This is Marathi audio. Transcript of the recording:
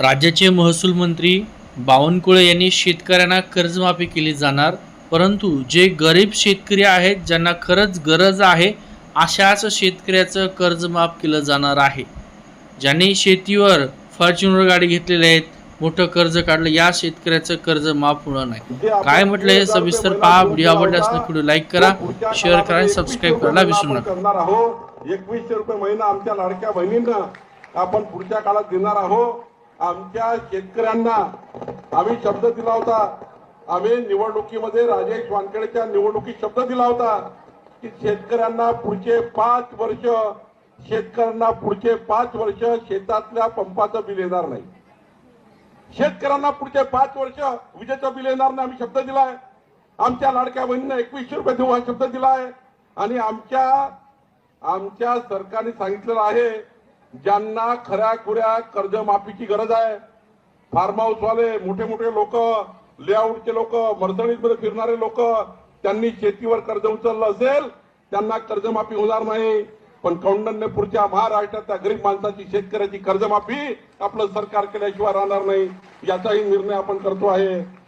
राज्याचे महसूल मंत्री बावनकुळे यांनी शेतकऱ्यांना कर्जमाफी केली जाणार परंतु जे गरीब शेतकरी आहेत ज्यांना खरंच गरज आहे अशाच शेतकऱ्याचं कर्ज माफ केलं जाणार आहे. ज्यांनी शेतीवर फॉर्च्युनर गाडी घेतलेली आहेत मोठं कर्ज काढलं या शेतकऱ्याचं कर्ज माफ होणार नाही. काय म्हटलं हे सविस्तर पहा व्हिडिओ आवडल्यास नक्की लाईक करा शेअर करा आणि सबस्क्राईब करायला विसरू नका. करणार आहोत. एकवीसशे रुपये महिना आमच्या लाडक्या बहिणींना आपण पुढच्या काळात देणार आहोत. आमच्या शेतकऱ्यांना आम्ही शब्द दिला होता. आम्ही निवडणुकीमध्ये राजेश वानखेडेच्या निवडणुकीत शब्द दिला होता की शेतकऱ्यांना पुढचे पाच वर्ष शेतकऱ्यांना पुढचे पाच वर्ष शेतातल्या पंपाचं बिल येणार नाही. शेतकऱ्यांना पुढचे पाच वर्ष विजेचं बिल येणार नाही आम्ही शब्द दिलाय. आमच्या लाडक्या बहिणीनं एकवीसशे रुपये देऊ हा शब्द दिलाय. आणि आमच्या आमच्या सरकारने सांगितलेलं आहे ज्यांना खऱ्या खुऱ्या कर्जमाफीची गरज आहे फार्म हाऊसवाले मोठे मोठे लोक लेआउटचे लोक मर्सडीजमध्ये फिरणारे लोक त्यांनी शेतीवर कर्ज उचललं असेल त्यांना कर्जमाफी होणार नाही. पण कौंडण्यपूरच्या महाराष्ट्रातल्या गरीब माणसाची शेतकऱ्याची कर्जमाफी आपलं सरकार केल्याशिवाय राहणार नाही. याचाही निर्णय आपण करतो आहे.